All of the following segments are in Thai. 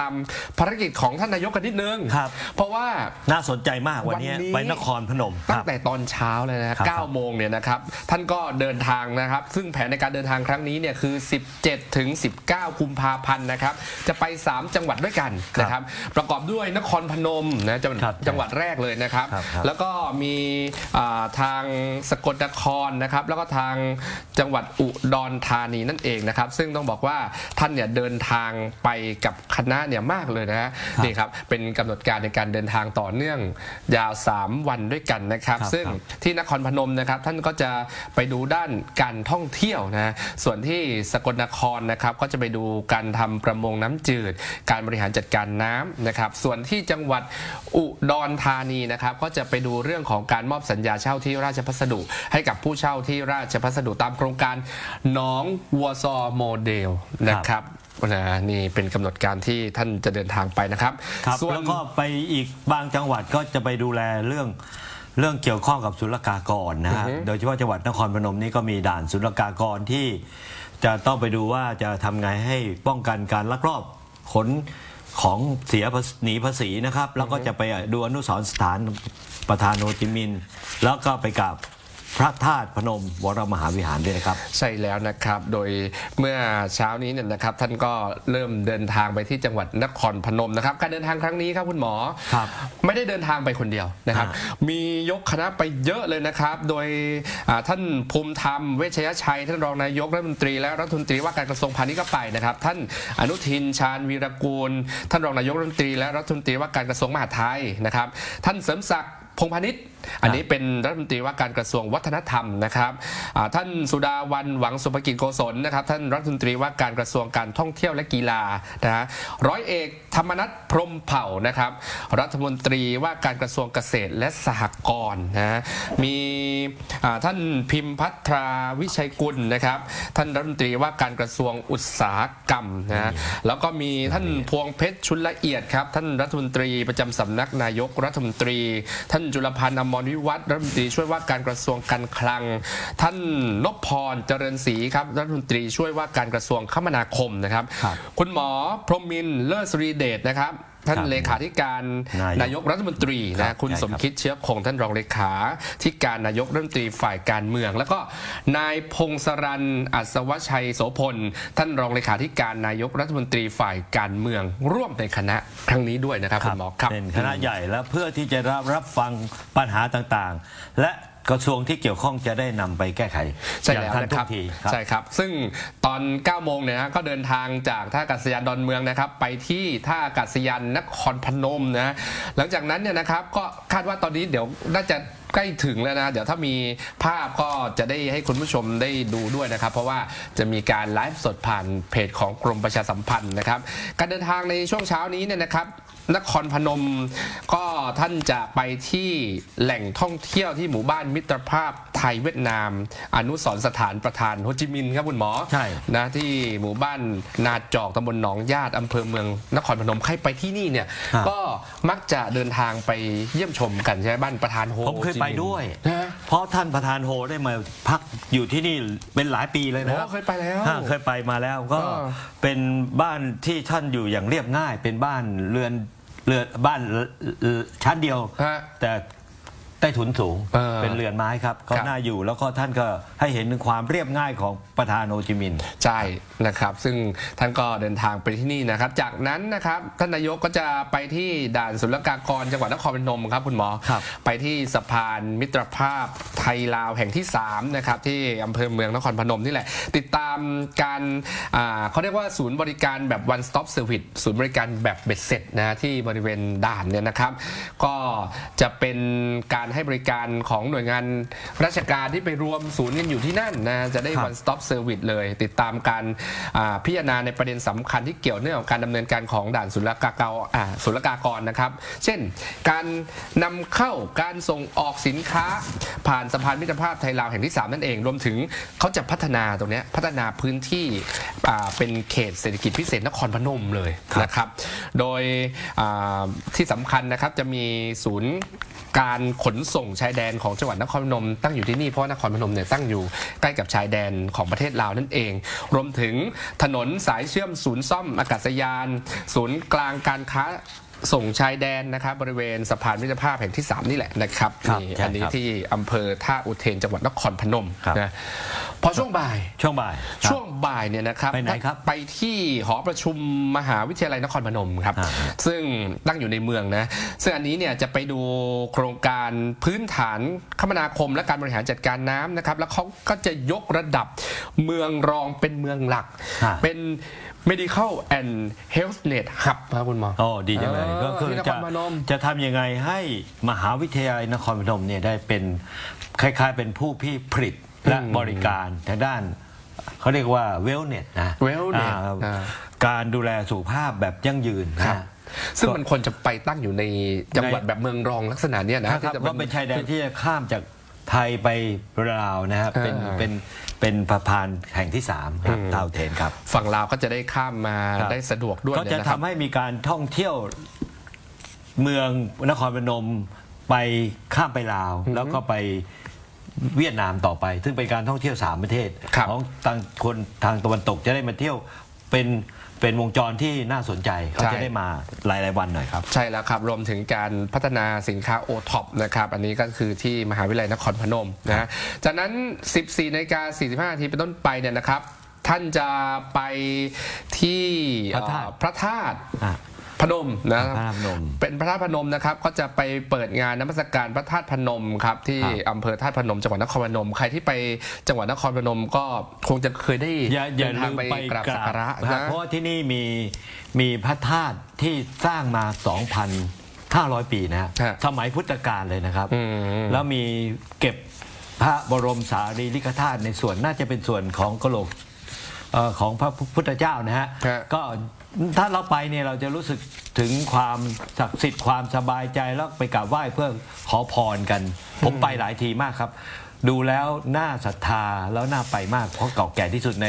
ตามภารกิจของท่านนายกกันนิดนึง ครับ เพราะว่า น่าสนใจมากวันนี้วันนี้ ไปนครพนมคตั้รังบ แต่ตอนเช้าเลยนะครับครับ9โมงเนี่ยนะครับ ท่านก็เดินทางนะครับ ซึ่งแผนในการเดินทางครั้งนี้เนี่ยคือ 17 ถึง 19 กุมภาพันธ์นะครับ จะไป 3 จังหวัดด้วยกันนะครับ ประกอบด้วยนครพนมนะจังหวัดครับจังหวัดแรกเลยนะครับ ครับครับ แล้วก็มีอ่าทางสกลนครนะครับ แล้วก็ทางจังหวัดอุดรธานีนั่นเองนะครับ ซึ่งต้องบอกว่าท่านเนี่ยเดินทางไปกับคณะเนี่ยมากเลยนะฮะนี่ครับเป็นกำหนดการในการเดินทางต่อเนื่องยาว 3 วันด้วยกันนะครับครับซึ่งครับที่นครพนมนะครับท่านก็จะไปดูด้านการท่องเที่ยวนะส่วนที่สกลนครนะครับก็จะไปดูการทำประมงน้ำจืด การบริหารจัดการน้ำนะครับ ส่วนที่จังหวัดอุดรธานีนะครับ ก็จะไปดูเรื่องของการมอบสัญญาเช่าที่ราชพัสดุ ให้กับผู้เช่าที่ราชพัสดุตามโครงการหน้องวัวซอโมเดลนะครับ นะนี่เป็นกำหนดการที่ท่านจะเดินทางไปนะครับครับส่วนแล้วก็ไปอีกบางจังหวัดก็จะไปดูแลเรื่องเรื่องเกี่ยวข้องกับศุลกากรนะฮะโดยเฉพาะจังหวัดนครพนมนี่ก็มีด่านศุลกากรที่ จะต้องไปดูว่าจะทำไงให้ป้องกันการลักลอบขนของเสียภาษีหนีภาษีนะครับ แล้วก็จะไปดูอนุสรณ์สถานประธานโฮจิมินห์แล้วก็ไปกราบ พระธาตุพนมวรมหาวิหารด้วยนะครับ ใช่แล้วนะครับ โดยเมื่อเช้านี้เนี่ยนะครับ ท่านก็เริ่มเดินทางไปที่จังหวัดนครพนมนะครับ การเดินทางครั้งนี้ครับคุณหมอ ครับ ไม่ได้เดินทางไปคนเดียวนะครับอ่มียกคณะไปเยอะเลยนะครับ โดยอ่าท่านภูมิธรรมเวชยชัย ท่านรองนายกรัฐมนตรีและรัฐมนตรีว่าการกระทรวงพาณิชย์ก็ไปนะครับ ท่านอนุทินชาญวีรกูล ท่านรองนายกรัฐมนตรีและรัฐมนตรีว่าการกระทรวงมหาดไทยนะครับ ท่านเสริมศักดิ์พงษ์พาณิชย์อันนี้เป็นรัฐมนตรีว่าการกระทรวงวัฒนธรรมนะครับท่านสุดาวันหวังสุภกิจโกศลนะครับ ท่านรัฐมนตรีว่าการกระทรวงการท่องเที่ยวและกีฬานะฮะร้อยเอกธรรมนัฐพรมเผ่านะครับ รัฐมนตรีว่าการกระทรวงเกษตรและสหกรณ์นะฮะมีท่านพิมพัทราวิชัยกุลนะครับ ท่านรัฐมนตรีว่าการกระทรวงอุตสาหกรรมนะฮะแล้วก็มีท่านพวงเพชรชุนละเอียดครับ ท่านรัฐมนตรีประจำสำนักนายกรัฐมนตรี ท่านจุลพันธ์มรวิวัฒน์รัฐมนตรีช่วยว่าการกระทรวงการคลัง ท่านนพพรเจริญศรีครับรัฐมนตรีช่วยว่าการกระทรวงคมนาคมนะครับครับคุณหมอพรหมินทร์เลิศสรีเดชนะครับท่านครับเลขาธิการนายกนายกรัฐมนตรีครันะบคุณใช่สมครับคิดเชื้อคงท่านรองเลขาธิการนายกรัฐมนตรีฝ่ายการเมือง แล้วก็นายพงศรันอัศวชัยโสพล ท่านรองเลขาธิการนายกรัฐมนตรีฝ่ายการเมือง ร่วมในคณะครั้งนี้ด้วยนะครับคุณหมอครับเป็นคณะใหญ่แล้วเพื่อที่จะรับรับฟังปัญหาต่างๆ และ กระทรวงที่เกี่ยวข้องจะได้นำไปแก้ไขใช่อย่างแล้วทันนะทุคกรับทีครับ ใช่ครับ ซึ่งตอน 9 โมงเนี่ยนะก็เดินทางจากท่าอากาศยานดอนเมืองนะครับ ไปที่ท่าอากาศยานนครพนมนะหลังจากนั้นเนี่ยนะครับก็คาดว่าตอนนี้เดี๋ยวน่าจะใกล้ถึงแล้วนะ เดี๋ยวถ้ามีภาพก็จะได้ให้คุณผู้ชมได้ดูด้วยนะครับ เพราะว่าจะมีการไลฟ์สดผ่านเพจของกรมประชาสัมพันธ์นะครับ การเดินทางในช่วงเช้านี้เนี่ยนะครับ นครพนม ก็ท่านจะไปที่แหล่งท่องเที่ยวที่หมู่บ้านมิตรภาพไทยเวียดนาม อนุสรณ์สถานประธานโฮจิมินห์ครับคุณหมอใช่นะที่หมู่บ้านนาจอกตำบลหนองญาติอำเภอเมืองนครพนมใครไปที่นี่เนี่ยครับก็มักจะเดินทางไปเยี่ยมชมกันใช่ไหมบ้านประธานโฮผมเคยไปด้วยนะเพราะท่านประธานโฮได้มาพักอยู่ที่นี่เป็นหลายปีเลยนะครับโอ้เคยไปแล้วฮะเคยไปมาแล้วก็เออเป็นบ้านที่ท่านอยู่อย่างเรียบง่ายเป็นบ้านเรือน เรือนบ้านเอ่อชั้นเดียว ฮะ แต่ ใต้ถุนสูงเออเป็นเรือนไม้ครับก็ครับ น่าอยู่แล้วก็ท่านก็ให้เห็นถึงความเรียบง่ายของประธานโฮจิมินห์ ใช่นะครับ ซึ่งท่านก็เดินทางไปที่นี่นะครับ จากนั้นนะครับท่านนายกก็จะไปที่ด่านศุลกากรจังหวัดนครพนมครับคุณหมอ ครับ ไปที่สะพานมิตรภาพไทยลาวแห่งที่3นะครับที่อำเภอเมืองนครพนมนี่แหละ ติดตามการอ่าเขาเรียกว่าศูนย์บริการแบบ one stop service ศูนย์บริการแบบเบ็ดเสร็จนะที่บริเวณด่านเนี่ยนะครับ ก็จะเป็นการให้บริการของหน่วยงานราชการที่ไปรวมศูนย์กันอยู่ที่นั่นนะจะได้ครับ one stop service เลย ติดตามการอ่าพิจารณาในประเด็นสำคัญที่เกี่ยวเนื่องกับการดำเนินการของด่านศุลกากรอ่าศุลกากรนะครับ เช่น การนำเข้าการส่งออกสินค้า ผ่านสะพานมิตรภาพไทยลาวแห่งที่ 3 นั่นเอง รวมถึงเขาจะพัฒนาตรงเนี้ยพัฒนาพื้นที่อ่าเป็นเขตเศรษฐกิจพิเศษนครพนมเลยนะครับ โดยอ่าที่สำคัญนะครับจะมีศูนย์การขนส่งชายแดนของจังหวัดนครพนมตั้งอยู่ที่นี่เพราะว่านครพนมเนี่ยตั้งอยู่ใกล้กับชายแดนของประเทศลาวนั่นเอง รวมถึงถนนสายเชื่อมศูนย์ซ่อมอากาศยาน ศูนย์กลางการค้าส่งชายแดนนะครับบริเวณสะพานมิตรภาพแห่งที่ 3 นี่แหละนะครับครับนี่ใช่อันนี้ครับที่อำเภอท่าอุเทนจังหวัดนครพนมครับนะ พอช่วงบ่าย ช่วงบ่ายครับ ช่วงบ่ายเนี่ยนะครับไปไหนครับไปที่หอประชุมมหาวิทยาลัยนครพนมครับ อ่าซึ่งตั้งอยู่ในเมืองนะ ซึ่งอันนี้เนี่ยจะไปดูโครงการพื้นฐานคมนาคมและการบริหารจัดการน้ำนะครับ แล้วเขาก็จะยกระดับเมืองรองเป็นเมืองหลัก ฮะ เป็น medical and health net hub ครับคุณหมอ โอ้ดีจังเลยเออก็คือที่นคจะรพนม จะทำยังไงให้มหาวิทยาลัยนครพนมเนี่ยได้เป็นคล้ายๆเป็นผู้พี่ผลิต และอืมบริการทางด้านเขาเรียกว่าเวลเน็ตนะ wellness อ่าอ่าการดูแลสุขภาพแบบยั่งยืนนะครับซึ่งมันควรจะไปตั้งอยู่ในจังหวัดแบบเมืองรองลักษณะเนี้ยนะครับที่จะ ว่าเป็นชายแดนที่จะข้ามจากไทยไปลาวนะครับเป็นอ่า เป็นเป็นสะพานแห่งที่สามครับอืมดาวเทนครับ ฝั่งลาวก็จะได้ข้ามมาครับ ได้สะดวกด้วยเขาจะนี่ยนทำครับ ให้มีการท่องเที่ยวเมืองนครพนมไปข้ามไปลาว แล้วก็ไป เวียดนามต่อไป ซึ่งเป็นการท่องเที่ยวสามประเทศ ครับ ของทางคนทางตะวันตกจะได้มาเที่ยวเป็นเป็นวงจรที่น่าสนใจเขาจะได้มาหลายๆวันหน่อยครับ ใช่แล้วครับ รวมถึงการพัฒนาสินค้าโอท็อปนะครับ อันนี้ก็คือที่มหาวิทยาลัยนครพนมนะฮะจากนั้น 14นาฬิกา45นาทีเป็นต้นไปเนี่ยนะครับ ท่านจะไปที่พระธาตุ เอ่อพระธาตุ อะ พนมนะพระธาตุพนม เป็นพระธาตุพนมนะครับก็จะไปเปิดงานนมัสการพระธาตุพนมครับที่ครับ อำเภอธาตุพนมจังหวัดนครพนม ใครที่ไปจังหวัดนครพนมก็คงจะเคยได้อย่าอย่าเดินลืทางมไปไปกราบสักการะครับนะ เพราะว่าที่นี่มีมีพระธาตุที่สร้างมา 2,500 ปีนะฮะฮะสมัยพุทธกาลเลยนะครับ อืม แล้วมีเก็บพระบรมสารีริกธาตุในส่วนน่าจะเป็นส่วนของกะโหลก เอ่อของพระพุทธเจ้านะฮะฮะ ก็ถ้าเราไปเนี่ยเราจะรู้สึกถึงความศักดิ์สิทธิ์ความสบายใจแล้วไปกราบไหว้เพื่อขอพรกัน ผมไปหลายทีมากครับ ดูแล้วน่าศรัทธาแล้วน่าไปมากเพราะเก่าแก่ที่สุดใน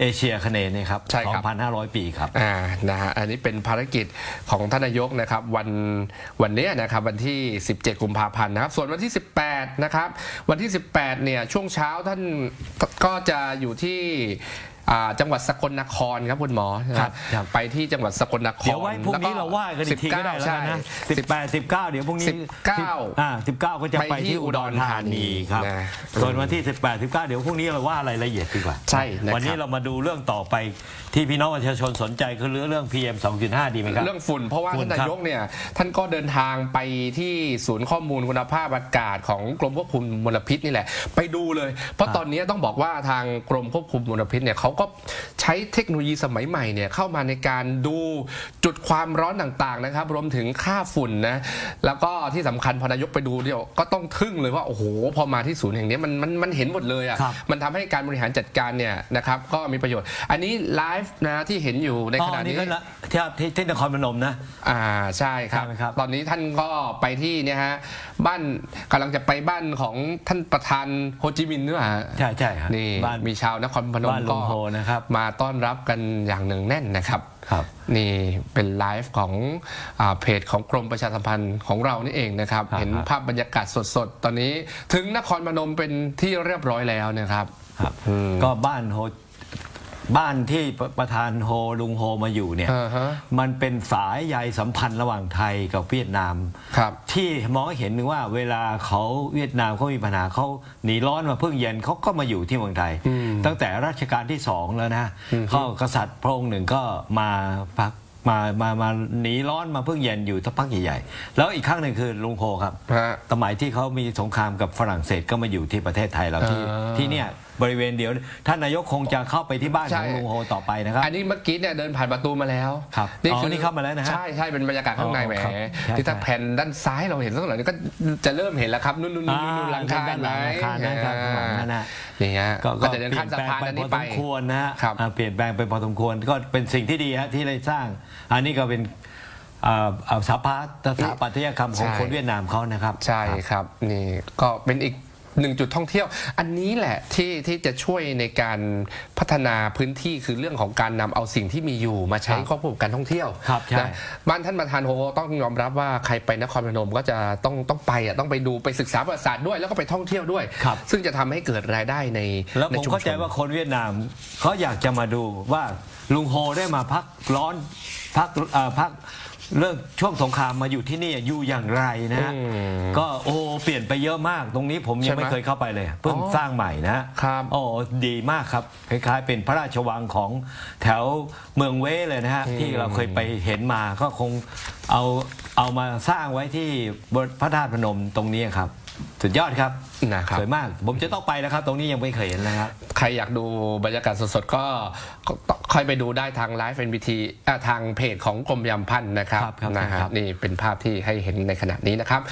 เอเชียคเนย์เนี่ยครับใช่ครับ 2,500 ปีครับ อ่านะฮะอันนี้เป็นภารกิจของท่านนายกนะครับวันวันเนี้ยนะครับวันที่ 17 กุมภาพันธ์นะครับส่วนวันที่ 18 นะครับ วันที่ 18 เนี่ยช่วงเช้าท่านก็จะอยู่ที่ อ่าจังหวัดสกลนครครับคุณหมอนะครับครับ ไปที่จังหวัดสกลนครเดี๋ยวไว้พรุ่งนี้เราว่ากันอีกทีก็ได้แล้วกันนะ19 18 19เดี๋ยวพรุ่งนี้19อ่า19ก็จะไปไปที่ที่อุดรธานีครับนะส่วนวันที่18 19เดี๋ยวพรุ่งนี้เราว่าอะไรายละเอียดดีกว่าใช่นะครับ วันนี้เรามาดูเรื่องต่อไปที่พี่น้องประชาชนสนใจคือเรื่องเรื่อง PM 2.5 ดีไหมครับ เรื่องฝุ่นเพราะว่าฝุ่ท่านนนาครับยกเนี่ยท่านก็เดินทางไปที่ศูนย์ข้อมูลคุณภาพอากาศของกรมควบคุมมลพิษนี่แหละ ไปดูเลย เพราะตอนนี้ต้องบอกว่าทางกรมควบคุมมลพิษเนี่ยเขาก็ใช้เทคโนโลยีสมัยใหม่เนี่ยเข้ามาในการดูจุดความร้อนต่างๆนะครับ รวมถึงค่าฝุ่นนะแล้วก็ที่สำคัญพอนายกไปดูเดียวก็ต้องทึ่งเลยว่าโอ้โหพอมาที่ศูนย์แห่งนี้มันมันมันเห็นหมดเลยอะครับมันทำให้การบริหารจัดการเนี่ยนะครับก็มีประโยชน์ อันนี้ไลฟ์นะที่เห็นอยู่ในอ๋ขอณะนี่นี้ก็ละที่ที่ที่นครพนมนะอ่าใช่ครับใช่ไหมครับ ตอนนี้ท่านก็ไปที่เนี่ยฮะบ้านกำลังจะไปบ้านของท่านประธานโฮจิมินห์ด้วยฮะใช่ใช่ครับนี่บ้านมีชาวนครพนมบ้านลุก็งโฮนะครับมาต้อนรับกันอย่างหนึ่งแน่นนะครับครับนี่เป็นไลฟ์ของอาเพจของกรมประชาสัมพันธ์ของเรานี่เองนะครับครับ เห็นภาพบรรยากาศสดๆ ตอนนี้ถึงนครพนมเป็นที่เรียบร้อยแล้วนะครับครับอืมก็บ้านโฮ บ้านที่ประธานโฮลุงโฮมาอยู่เนี่ย อ่าฮะ มันเป็นสายใยสัมพันธ์ระหว่างไทยกับเวียดนาม ครับ ที่มองให้เห็นถึงว่าเวลาเขาเวียดนามเขามีปัญหาเขาหนีร้อนมาเพิ่งเย็นเขาก็มาอยู่ที่เมืองไทยอืมตั้งแต่รัชกาลที่สองแล้วนะเขากษัตริย์พระองค์หนึ่งก็มาพักมามามาหนีร้อนมาเพิ่งเย็นอยู่สักพักใหญ่ๆแล้วอีกครั้งหนึ่งคือลุงโฮครับฮะสมัยที่เขามีสงครามกับฝรั่งเศสก็มาอยู่ที่ประเทศไทยเราที่อ่า ที่เนี่ย บริเวณเดียวท่านนายกคงจะเข้าไปที่บ้านใช่ของลุงโฮต่อไปนะครับ อันนี้เมื่อกี้เนี่ยเดินผ่านประตูมาแล้วครับอ๋อนี่เข้ามาแล้วนะฮะใช่ใช่เป็นบรรยากาศข้างในอ๋อแหมครับใช่ที่ถ้าใช่แผ่นด้านซ้ายเราเห็นสักหน่อยนี่ก็จะเริ่มเห็นแล้วครับนู่นนู่นนู่นนู่นหลังคาด้านหลังหลังคานั่นครับข้างหลังนั่นนะนี่ฮะก็จะเดินข้ามสะพานเปอันลี่นี้ยนไปแปลงไปพอสมควรนะฮะครับอ่าเปลี่ยนแปลงไปพอสมควรก็เป็นสิ่งที่ดีฮะที่ได้สร้าง อันนี้ก็เป็นอ่าอ่าสถาปัตยสถาปัตยกรรมของใช่คนเวียดนามเขานะครับ ใช่ครับนี่ก็เป็นอีก หนึ่งจุดท่องเที่ยว อันนี้แหละที่ที่จะช่วยในการพัฒนาพื้นที่คือเรื่องของการนำเอาสิ่งที่มีอยู่มาใช้ครับควบคู่กับการท่องเที่ยวครับใช่นะบ้านท่านประธานโฮต้องยอมรับว่าใครไปนครพนมก็จะต้องต้องไปอะต้องไปดูไปศึกษาประวัติศาสตร์ด้วย แล้วก็ไปท่องเที่ยวด้วย ครับ ซึ่งจะทำให้เกิดรายได้ในแล้วในผมชุมเข้าชใจน ว่าคนเวียดนามเขาอยากจะมาดูว่าลุงโฮได้มาพักร้อนพักเอ่อพัก เรื่องช่วงสงครามมาอยู่ที่นี่อยู่อย่างไรนะฮะอืมก็โอ้เปลี่ยนไปเยอะมาก ตรงนี้ผมยังใช่ไหมไม่เคยเข้าไปเลยเพิ่งอ๋อสร้างใหม่นะฮะครับโอ้ดีมากครับคล้ายๆ เป็นพระราชวังของแถวเมืองเว้เลยนะฮะที่เราเคยไปเห็นมาก็คงเอาเอามาสร้างไว้ที่บนพระธาตุพนมตรงนี้ครับ สุดยอดครับนะครับ สวยมาก ผมจะต้องไปแล้วครับ ตรงนี้ยังไม่เคยเห็นนะครับ ใครอยากดูบรรยากาศสดๆก็ก็ค่อยไปดูได้ทางไลฟ์ NBT อ่าทางเพจของกรมยามพันธ์นะครับครับครับนะฮะครับนี่เป็นภาพที่ให้เห็นในขณะนี้นะครับ